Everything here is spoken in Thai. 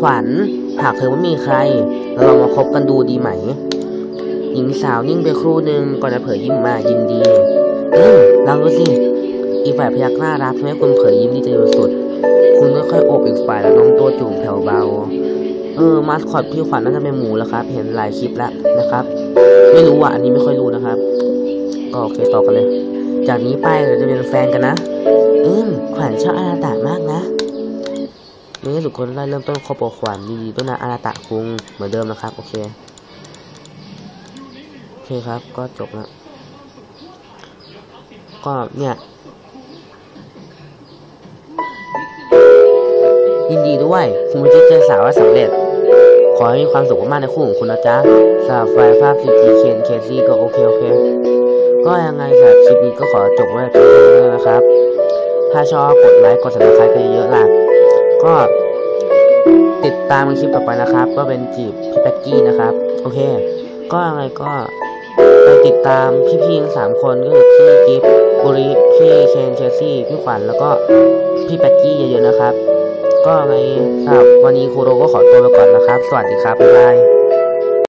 ขวัญ หากเธอไม่มีใคร เราลองมาคบกันดูดีไหม หญิงสาวนิ่งไปครู่หนึ่งก่อนจะเผยยิ้มมายินดีอืมลองดูสิ อีกฝ่ายพยักหน้ารับทำให้คุณเผยยิ้มดีใจสุดๆคุณค่อยๆโอบอีกฝ่ายแล้วน้องตัวจุ่มแผ่วเบา เออ มาสคอตพี่ขวัญน่าจะเป็นหมูแล้วครับ เห็นหลายคลิปแล้วนะครับ ไม่รู้อะ อันนี้ไม่ค่อยรู้นะครับ ก็โอเคต่อกันเลย จากนี้ไปเราจะเป็นแฟนกันนะ อืม ขวัญชอบอาราตะมากนะ นี่ทุกคนได้เริ่มต้นคบกับขวัญดีๆต้นนะอาราตะคุงเหมือนเดิมนะครับ โอเค โอเคครับ ก็จบแล้ว ก็เนี่ย ยินดีด้วยคุณมุจิเจอสาวว่าสำเร็จ ขอให้มีความสุขมากๆในคู่ของคุณนะจ๊ะสำหรับไฟล์ภาพซีจีเคนเคซี่ก็โอเค โอเค ก็ยังไงสำหรับคลิปนี้ก็ขอจบไว้เพียงเท่านี้นะครับ ถ้าชอบกดไลค์กด subscribe กันเยอะๆล่ะ ก็ติดตามคลิปต่อไปนะครับ ก็เป็นจีบพี่แป๊กกี้นะครับ โอเค ก็อะไรก็ไปติดตามพี่ๆทั้งสามคนก็คือพี่กิฟบุริพี่เคนเคซี่พี่ขวัญแล้วก็พี่แป๊กกี้เยอะๆนะครับ ก็ไงสำหรับวันนี้ครูโรก็ขอตัวไปก่อนนะครับ สวัสดีครับบ๊ายบาย